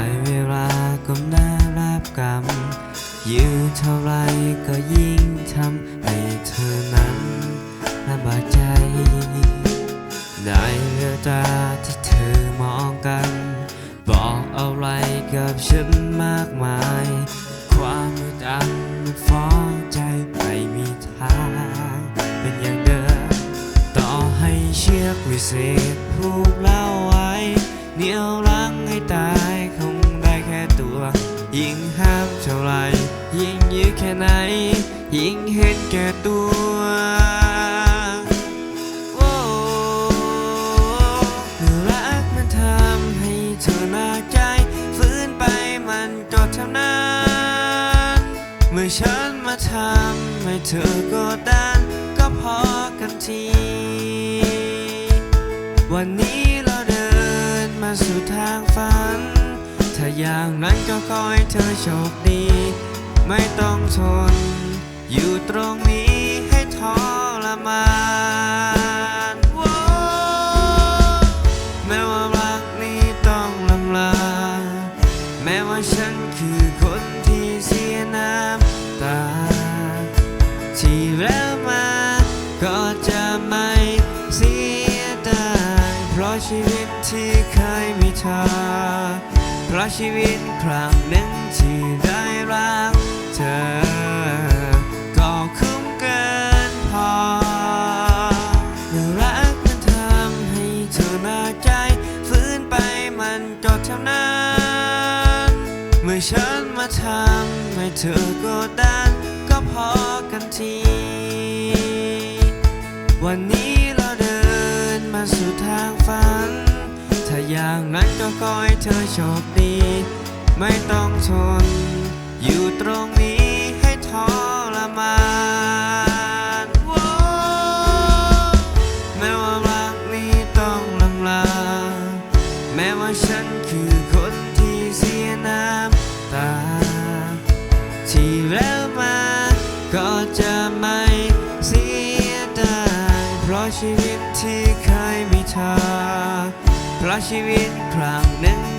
อยเวลาก้มหน้ารับกรรมยืดเท่าไรก็ยิ่งทำให้เธอนั้นลำบากใจ ได้เวลาที่เธอมองกัน บอกอะไรกับฉันมากมาย ความมืดอันมันฟ้องใจไม่มีทางเป็นอย่างเดิมต่อให้เชือกวิเศษผูกเล่า แค่ไหน ยิ่งเห็นแก่ตัวโอ้รักมันทำให้เธอหนักใจ ฟื้นไปมันก็เท่านั้น เมื่อฉันมาทำให้เธอกดดันก็พอกันที วันนี้เราเดินมาสู่ทางฝัน ถ้าอย่างนั้นก็ขอให้เธอโชคดี ไม่ต้องทน อยู่ตรงนี้ให้ทรมานว้แม้ว่ารักนี้ต้องลำลา แม้ว่าฉันคือคนที่เสียน้ำตา ที่แล้วมาก็จะไม่เสียดายเพราะชีวิตที่เคยมีเธอเพราะชีวิตครั้งหนึ่งที่ได้รัก ธอ ก็คุ้มเกินพอเมื่อรักมันทำให้เธอหนักใจ ฟื้นไปมันก็เท่านั้น เมื่อฉันมาทำให้เธอกดดันก็พอกันที วันนี้เราเดินมาสู่ทางฝัน ถ้าอย่างนั้นก็ขอให้เธอโชคดี ไม่ต้องทน แม้ว่าฉันคือคนที่เสียน้ำตา ที่แล้วมาก็จะไม่เสียดายเพราะชีวิตที่เคยมีเธอ เพราะชีวิตครั้งหนึ่ง